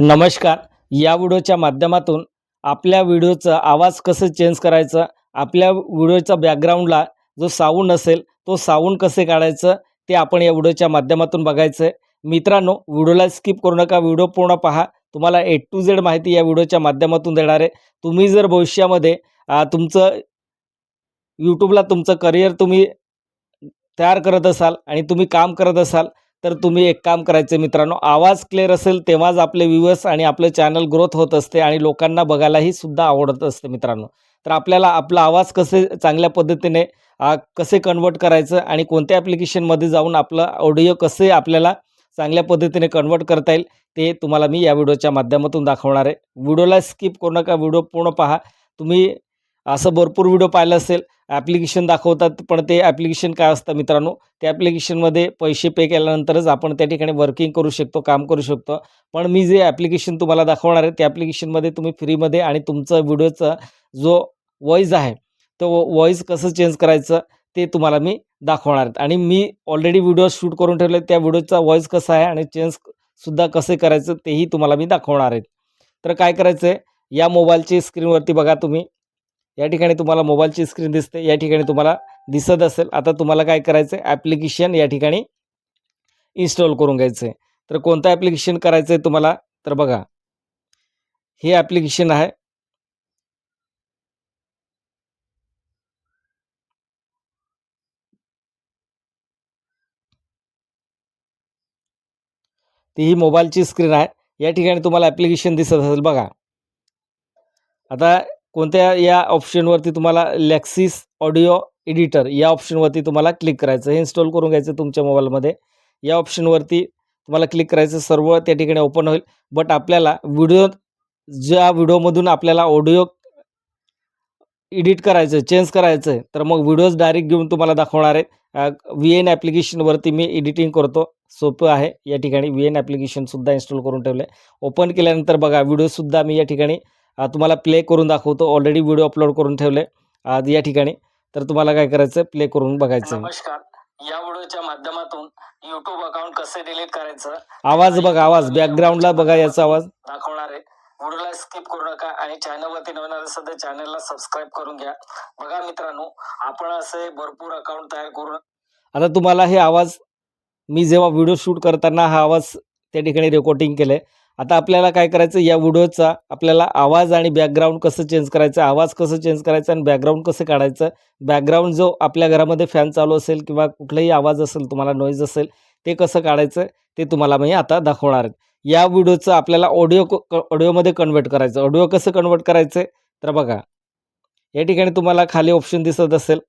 नमस्कार. या व्हिडिओच्या माध्यमातून आपल्या व्हिडिओचं आवाज कसं चेंज करायचं आपल्या व्हिडिओच्या बॅकग्राऊंडला जो साऊंड असेल तो साऊंड कसे काढायचं ते आपण या व्हिडिओच्या माध्यमातून बघायचं आहे मित्रांनो व्हिडिओला स्किप करू नका व्हिडिओ पूर्ण पहा. तुम्हाला ए टू झेड माहिती या व्हिडिओच्या माध्यमातून देणार आहे. तुम्ही जर भविष्यामध्ये तुमचं यूट्यूबला तुमचं करिअर तुम्ही तयार करत असाल आणि तुम्ही काम करत असाल तर तुम्ही एक काम करायचं मित्रांनो आवाज क्लिअर असेल तेव्हाच आपले व्ह्यूअर्स आणि आपलं चॅनल ग्रोथ होत असते आणि लोकांना बघायलाही सुद्धा आवडत असते मित्रांनो. तर आपल्याला आपला आवाज कसे चांगल्या पद्धतीने कसे कन्वर्ट करायचं आणि कोणत्या ॲप्लिकेशनमध्ये जाऊन आपलं ऑडिओ कसे आपल्याला चांगल्या पद्धतीने कन्वर्ट करता येईल ते तुम्हाला मी या व्हिडिओच्या माध्यमातून दाखवणार आहे. व्हिडिओला स्किप करू नका व्हिडिओ पूर्ण पहा. तुम्ही असं भरपूर व्हिडिओ पाहिलं असेल ॲप्लिकेशन दाखवतात पण ते ॲप्लिकेशन काय असतं मित्रांनो? त्या ॲप्लिकेशनमध्ये पैसे पे केल्यानंतरच आपण त्या ठिकाणी वर्किंग करू शकतो काम करू शकतो. पण मी जे ॲप्लिकेशन तुम्हाला दाखवणार आहे त्या ॲप्लिकेशनमध्ये तुम्ही फ्रीमध्ये आणि तुमचं व्हिडिओचा जो वॉईस आहे तो वॉईस कसं चेंज करायचं ते तुम्हाला मी दाखवणार आहेत आणि मी ऑलरेडी व्हिडिओ शूट करून ठेवले त्या व्हिडिओचा वॉईस कसा आहे आणि चेंजसुद्धा कसे करायचं तेही तुम्हाला मी दाखवणार आहेत तर काय करायचं आहे या मोबाईलची स्क्रीनवरती बघा तुम्ही. या ठिकाणी तुम्हाला मोबाईलची स्क्रीन दिसते या ठिकाणी तुम्हाला दिसत असेल. आता तुम्हाला काय करायचं आहे ॲप्लिकेशन या ठिकाणी इन्स्टॉल करून घ्यायचं आहे तर कोणतं ॲप्लिकेशन करायचं आहे तुम्हाला? तर बघा हे ॲप्लिकेशन आहे. ती ही मोबाईलची स्क्रीन आहे. या ठिकाणी तुम्हाला ॲप्लिकेशन दिसत असेल बघा. आता कोणत्या या ऑप्शनवरती तुम्हाला लॅक्सिस ऑडिओ एडिटर या ऑप्शनवरती तुम्हाला क्लिक करायचं हे इन्स्टॉल करून घ्यायचं तुमच्या मोबाईलमध्ये या ऑप्शनवरती तुम्हाला क्लिक करायचं सर्व त्या ठिकाणी ओपन होईल. बट आपल्याला व्हिडिओ ज्या व्हिडिओमधून आपल्याला ऑडिओ एडिट करायचं चेंज करायचं आहे तर मग व्हिडिओज डायरेक्ट घेऊन तुम्हाला दाखवणार आहे. व्ही एन ॲप्लिकेशनवरती मी एडिटिंग करतो. सोपं आहे. या ठिकाणी व्ही एन ॲप्लिकेशनसुद्धा इन्स्टॉल करून ठेवलं आहे ओपन केल्यानंतर बघा व्हिडिओसुद्धा मी या ठिकाणी तुम्हाला प्ले करून दाखवतो. ऑलरेडी व्हिडिओ अपलोड करून ठेवले. आज या ठिकाणी. तर तुम्हाला काय करायचं प्ले करून बघायचं. नमस्कार. या व्हिडिओच्या माध्यमातून युट्यूब अकाउंट कसे डिलीट करायचं? आवाज बघा आवाज. बॅकग्राऊंडला बघा याचा आवाज. दाखवणार आहे. व्हिडिओला स्किप करू नका आणि चॅनलवरती नवीन आलं असेल तर चॅनलला सबस्क्राईब करून घ्या. बघा मित्रांनो आपण असे भरपूर अकाउंट तयार करून आता तुम्हाला हे आवाज मी जेव्हा व्हिडिओ शूट करताना हा आवाज त्या ठिकाणी रेकॉर्डिंग केलं आहे आता आपल्याला काय करायचं? या व्हिडिओचा आपल्याला आवाज आणि बॅकग्राऊंड कसं चेंज करायचं? आवाज कसं चेंज करायचं आणि बॅकग्राऊंड कसं काढायचं? बॅकग्राऊंड जो आपल्या घरामध्ये फॅन चालू असेल किंवा कुठलाही आवाज असेल तुम्हाला नॉईज असेल ते कसं काढायचं? ते तुम्हाला मी आता दाखवणार आहे. या व्हिडिओचं आपल्याला ऑडिओ ऑडिओमध्ये कन्वर्ट करायचं. ऑडिओ कसं कन्वर्ट करायचं? तर बघा. या ठिकाणी तुम्हाला खाली ऑप्शन दिसत असेल.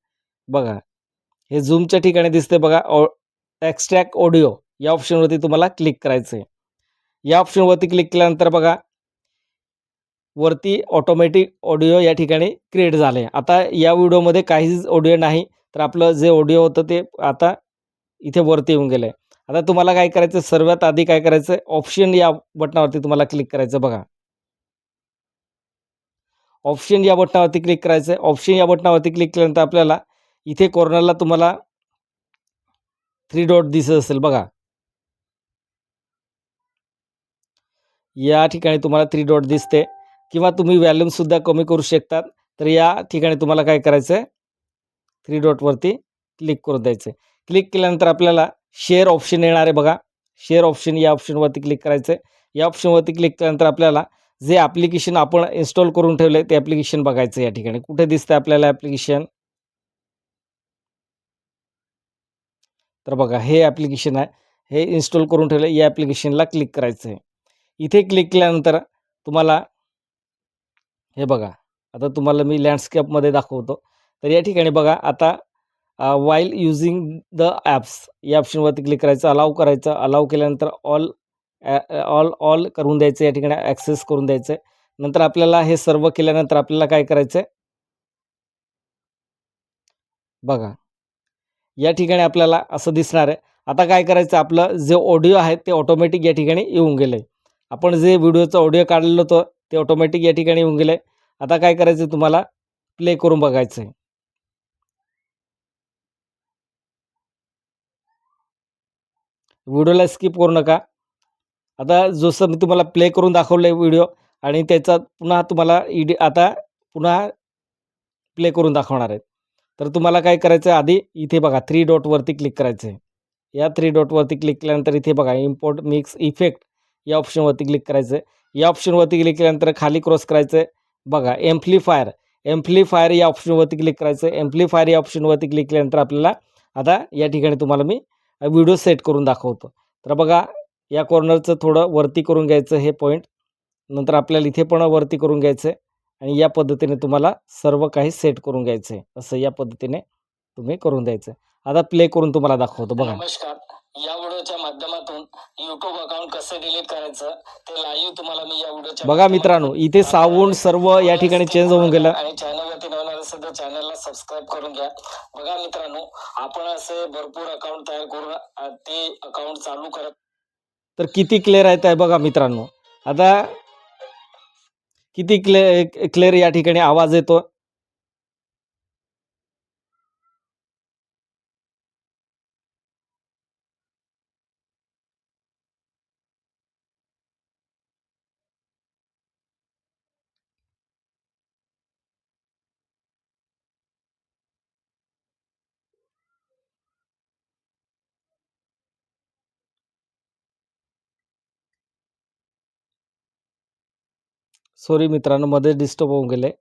बघा. हे झूमच्या ठिकाणी दिसते बघा. ऑ एक्स्ट्रॅक्ट ऑडिओ या ऑप्शनवरती तुम्हाला क्लिक करायचं आहे या ऑप्शनवरती क्लिक केल्यानंतर बघा वरती ऑटोमॅटिक ऑडिओ या ठिकाणी क्रिएट झाले आता या व्हिडिओमध्ये काहीच ऑडिओ नाही तर आपलं जे ऑडिओ होतं ते आता इथे वरती येऊन गेलं आहे आता तुम्हाला काय करायचं सर्वात आधी काय करायचं ऑप्शन या बटनावरती तुम्हाला क्लिक करायचं बघा. ऑप्शन या बटनावरती क्लिक करायचं ऑप्शन या बटनावरती क्लिक केल्यानंतर आपल्याला इथे कॉर्नरला तुम्हाला थ्री डॉट दिसत असेल बघा. या ठिकाणी तुम्हाला थ्री डॉट दिसते. किंवा तुम्ही व्हॅल्यूमसुद्धा कमी करू शकतात तर या ठिकाणी तुम्हाला काय करायचं आहे थ्री डॉटवरती क्लिक करून द्यायचं आहे क्लिक केल्यानंतर आपल्याला शेअर ऑप्शन येणार आहे बघा. शेअर ऑप्शन या ऑप्शनवरती क्लिक करायचं आहे या ऑप्शनवरती क्लिक केल्यानंतर आपल्याला जे ॲप्लिकेशन आपण इन्स्टॉल करून ठेवलं आहे ते ॲप्लिकेशन बघायचं या ठिकाणी. कुठे दिसतं आपल्याला ॲप्लिकेशन तर बघा हे ॲप्लिकेशन आहे. हे इन्स्टॉल करून ठेवलं या ॲप्लिकेशनला क्लिक करायचं आहे इथे क्लिक केल्यानंतर तुम्हाला हे बघा आता तुम्हाला मी लँडस्केपमध्ये दाखवतो. तर या ठिकाणी बघा आता वाईल युझिंग द ॲप्स या ऑप्शनवरती क्लिक करायचं अलाव करायचं अलाव केल्यानंतर ऑल ऑल ऑल करून द्यायचं या ठिकाणी ॲक्सेस करून द्यायचं आहे नंतर आपल्याला हे सर्व केल्यानंतर आपल्याला काय करायचं आहे बघा या ठिकाणी आपल्याला असं दिसणार आहे. आता काय करायचं आपलं जे ऑडिओ आहे ते ऑटोमॅटिक या ठिकाणी येऊन गेलं आहे आपण जे व्हिडिओचा ऑडिओ काढलेलं होतं ते ऑटोमॅटिक या ठिकाणी येऊन गेलं आहे आता काय करायचं तुम्हाला? प्ले करून बघायचं आहे व्हिडिओला स्किप करू नका. आता जसं मी तुम्हाला प्ले करून दाखवलं आहे व्हिडिओ आणि त्याचा पुन्हा तुम्हाला इडी आता पुन्हा प्ले करून दाखवणार आहे. तर तुम्हाला काय करायचं आहे आधी इथे बघा थ्री डॉटवरती क्लिक करायचं आहे या थ्री डॉटवरती क्लिक केल्यानंतर इथे बघा इम्पोर्ट मिक्स इफेक्ट या ऑप्शनवरती क्लिक करायचं. आहे या ऑप्शनवरती क्लिक केल्यानंतर खाली क्रॉस करायचं. आहे बघा एम्प्लिफायर एम्प्लिफायर या ऑप्शनवरती क्लिक करायचं. आहे एम्प्लिफायर या ऑप्शनवरती क्लिक केल्यानंतर आपल्याला आता या ठिकाणी तुम्हाला मी व्हिडिओ सेट करून दाखवतो. तर बघा या कॉर्नरचं थोडं वरती करून घ्यायचं हे पॉईंट नंतर आपल्याला इथे पण वरती करून घ्यायचं आहे आणि या पद्धतीने तुम्हाला सर्व काही सेट करून घ्यायचं आहे. असं या पद्धतीने तुम्ही करून द्यायचं. आहे आता प्ले करून तुम्हाला दाखवतो. बघा. नमस्कार. या व्हिडिओच्या माध्यमातून युट्यूब अकाउंट कसं डिलीट करायचं ते लाईव्ह तुम्हाला मी या व्हिडिओच्या बघा मित्रांनो इथे साऊंड सर्व या ठिकाणी चेंज होऊन गेलं. आणि चॅनलवरती नवीन असेल तर चॅनलला सबस्क्राईब करून घ्या. बघा मित्रांनो आपण असे भरपूर अकाउंट तयार करून ते अकाउंट चालू करत तर किती क्लिअर आहे बघा मित्रांनो. आता किती क्लिअर क्लिअर या ठिकाणी आवाज येतो सॉरी मित्रांनो मध्ये डिस्टर्ब होऊन गेले.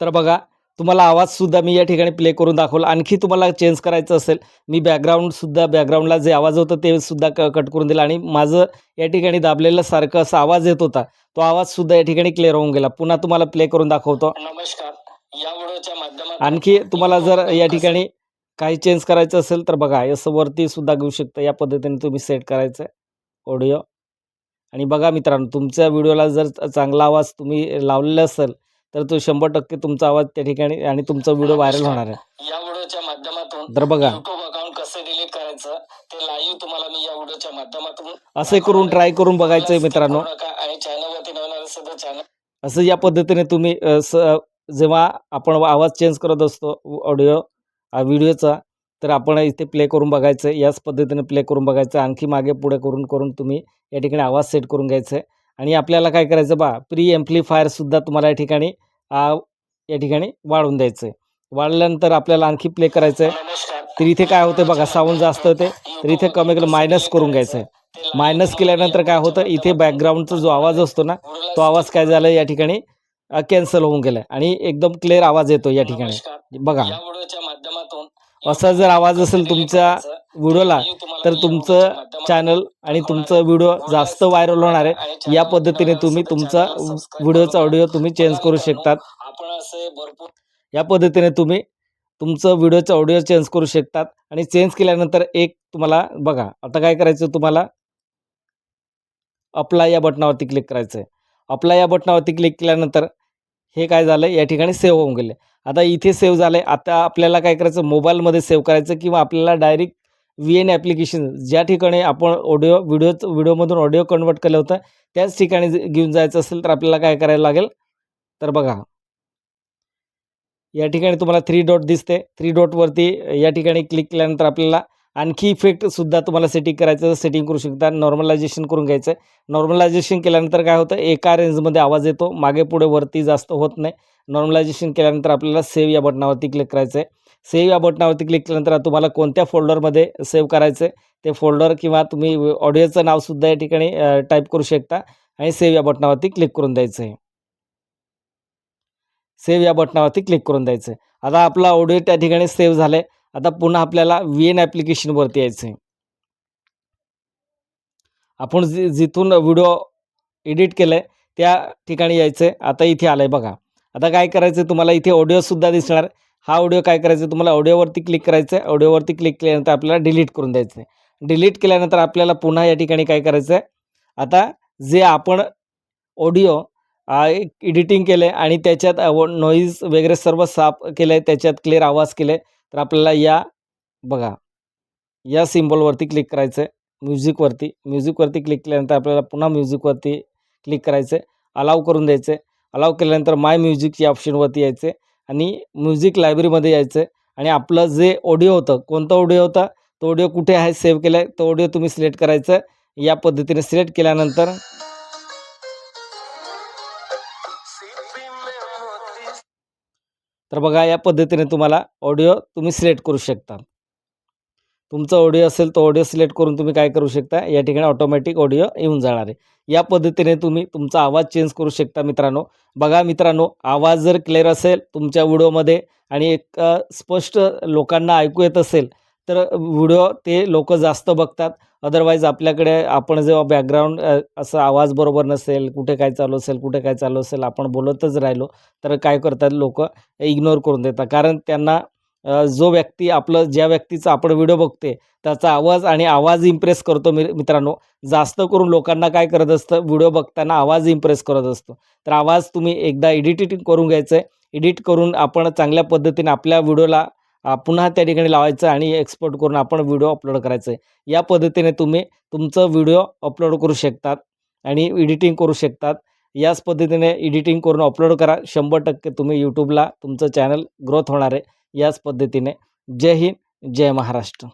तर बघा तुम्हाला आवाजसुद्धा मी या ठिकाणी प्ले करून दाखवला. आणखी तुम्हाला चेंज करायचं असेल मी बॅकग्राऊंडसुद्धा बॅकग्राऊंडला जे आवाज होतं ते सुद्धा क कट करून दिलं आणि माझं या ठिकाणी दाबलेलं सारखं असा आवाज येत होता. तो आवाजसुद्धा या ठिकाणी क्लिअर होऊन गेला. पुन्हा तुम्हाला प्ले करून दाखवतो. नमस्कार. या व्हिडिओच्या माध्यमातून आणखी तुम्हाला जर या ठिकाणी काही चेंज करायचं असेल तर बघा असं वरती सुद्धा घेऊ शकता. या पद्धतीने तुम्ही सेट करायचं आहे. ऑडिओ आणि बघा मित्रांनो तुमच्या व्हिडिओला जर चांगला आवाज तुम्ही लावलेला असेल तर तो शंभर टक्के तुमचा आवाज त्या ठिकाणी आणि तुमचा व्हिडिओ व्हायरल होणार आहे. या व्हिडिओच्या माध्यमातून तर बघा. अकाउंट कसं डिलीट करायचं ते लाईव्ह तुम्हाला मी या व्हिडिओच्या माध्यमातून असे करून ट्राय करून बघायचं आहे मित्रांनो आणि चॅनलवरती नवीन असेल तर चॅनल असं या पद्धतीने तुम्ही जेव्हा आपण आवाज चेंज करत असतो ऑडिओ व्हिडिओचा तर आपण इथे प्ले करून बघायचं आहे याच पद्धतीने प्ले करून बघायचं आणखी मागे पुढे करून करून तुम्ही या ठिकाणी आवाज सेट करून घ्यायचं. आहे आणि आपल्याला काय करायचं बा प्री एम्प्लिफायरसुद्धा तुम्हाला या ठिकाणी या ठिकाणी वाढवून द्यायचं. आहे वाढल्यानंतर आपल्याला आणखी प्ले करायचं आहे तर इथे काय होतं बघा साऊंड जास्त होते तर इथे कमी केलं मायनस करून घ्यायचं आहे मायनस केल्यानंतर काय होतं इथे बॅकग्राऊंडचा जो आवाज असतो ना तो आवाज काय झाला या ठिकाणी कॅन्सल होऊन गेला आणि एकदम क्लिअर आवाज येतो या ठिकाणी. बघा. या व्हिडिओच्या माध्यमातून असा जर आवाज असेल तुमच्या व्हिडिओला तर तुमचं चॅनल आणि तुमचं व्हिडिओ जास्त व्हायरल होणार आहे. या पद्धतीने तुम्ही तुमचा व्हिडिओचा ऑडिओ तुम्ही चेंज करू शकतात. या पद्धतीने तुम्ही तुमचं व्हिडिओचा ऑडिओ चेंज करू शकतात. आणि चेंज केल्यानंतर एक तुम्हाला बघा आता काय करायचं तुम्हाला? अप्लाय या बटनावरती क्लिक करायचं आहे अप्लाय या बटनावरती क्लिक केल्यानंतर हे काय झालं या ठिकाणी सेव्ह होऊन गेले. आता इथे सेव्ह झालं आहे आता आपल्याला काय करायचं? मोबाईलमध्ये सेव्ह करायचं किंवा आपल्याला डायरेक्ट व्ही एन ॲप्लिकेशन ज्या ठिकाणी आपण ऑडिओ व्हिडिओ व्हिडिओमधून ऑडिओ कन्वर्ट केलं होतं त्याच ठिकाणी घेऊन जायचं असेल तर आपल्याला काय करायला लागेल? तर बघा. या ठिकाणी तुम्हाला थ्री डॉट दिसते. थ्री डॉटवरती या ठिकाणी क्लिक केल्यानंतर आपल्याला आणखी इफेक्टसुद्धा तुम्हाला सेटिंग करायचं सेटिंग करू शकता नॉर्मलायझेशन करून घ्यायचं आहे. नॉर्मलायझेशन केल्यानंतर काय होतं एका रेंजमध्ये आवाज येतो मागे पुढे वरती जास्त होत नाही. नॉर्मलायझेशन केल्यानंतर आपल्याला सेव्ह या बटनावरती क्लिक करायचं आहे सेव्ह या बटनावरती क्लिक केल्यानंतर तुम्हाला कोणत्या फोल्डरमध्ये सेव्ह करायचं आहे ते फोल्डर किंवा तुम्ही ऑडिओचं नावसुद्धा या ठिकाणी टाईप करू शकता आणि सेव्ह या बटनावरती क्लिक करून द्यायचं आहे सेव्ह या बटनावरती क्लिक करून द्यायचं आहे आता आपला ऑडिओ त्या ठिकाणी सेव्ह झालं आहे आता पुन्हा आपल्याला व्ही एन ॲप्लिकेशनवरती यायचं आहे आपण जि जिथून व्हिडिओ एडिट केलं आहे त्या ठिकाणी यायचं आहे आता इथे आलं आहे बघा. आता काय करायचं आहे तुम्हाला? इथे ऑडिओसुद्धा दिसणार. हा ऑडिओ काय करायचं आहे तुम्हाला ऑडिओवरती क्लिक करायचं आहे ऑडिओवरती क्लिक केल्यानंतर आपल्याला डिलीट करून द्यायचं आहे डिलीट केल्यानंतर आपल्याला पुन्हा या ठिकाणी काय करायचं आहे आता जे आपण ऑडिओ एडिटिंग केलं आहे आणि त्याच्यात नॉईज वगैरे सर्व साफ केलं आहे त्याच्यात क्लिअर आवाज केले तर आपल्याला या बघा या सिम्बॉलवरती क्लिक करायचं आहे म्युझिकवरती म्युझिकवरती क्लिक केल्यानंतर आपल्याला पुन्हा म्युझिकवरती क्लिक करायचं आहे अलाव करून द्यायचं आहे अलाव केल्यानंतर माय म्युझिक या ऑप्शनवरती यायचं आहे आणि म्युझिक लायब्ररीमध्ये यायचं आहे आणि आपलं जे ऑडिओ होतं कोणतं ऑडिओ होतं? तो ऑडिओ कुठे आहे? सेव्ह केलं आहे तो ऑडिओ तुम्ही सिलेक्ट करायचं या पद्धतीने सिलेक्ट केल्यानंतर तर बघा या पद्धतीने तुम्हाला ऑडिओ तुम्ही सिलेक्ट करू शकता. तुमचं ऑडिओ असेल तो ऑडिओ सिलेक्ट करून तुम्ही काय करू शकता? या ठिकाणी ऑटोमॅटिक ऑडिओ येऊन जाणार आहे. या पद्धतीने तुम्ही तुमचा आवाज चेंज करू शकता मित्रांनो. बघा मित्रांनो आवाज जर क्लिअर असेल तुमच्या व्हिडिओमध्ये आणि एक स्पष्ट लोकांना ऐकू येत असेल तर व्हिडिओ ते लोक जास्त बघतात. अदरवाईज आपल्याकडे आपण जेव्हा बॅकग्राऊंड असं आवाज बरोबर नसेल कुठे काय चालू असेल कुठे काय चालू असेल आपण बोलतच राहिलो तर काय करतात लोक? इग्नोर करून देतात. कारण त्यांना जो व्यक्ती आपलं ज्या व्यक्तीचा आपण व्हिडिओ बघते त्याचा आवाज आणि आवाज इम्प्रेस करतो मी मित्रांनो. जास्त करून लोकांना काय करत असतं? व्हिडिओ बघताना आवाज इम्प्रेस करत असतो. तर आवाज तुम्ही एकदा एडिटिंग करून घ्यायचं आहे एडिट करून आपण चांगल्या पद्धतीने आपल्या व्हिडिओला पुन्हा त्या ठिकाणी लावायचं आणि एक्सपोर्ट करून आपण व्हिडिओ अपलोड करायचं आहे या पद्धतीने तुम्ही तुमचं व्हिडिओ अपलोड करू शकतात आणि एडिटिंग करू शकतात. याच पद्धतीने एडिटिंग करून अपलोड करा. शंभर टक्के तुम्ही यूट्यूबला तुमचं चॅनल ग्रोथ होणार आहे. याच पद्धतीने. जय हिंद जय महाराष्ट्र.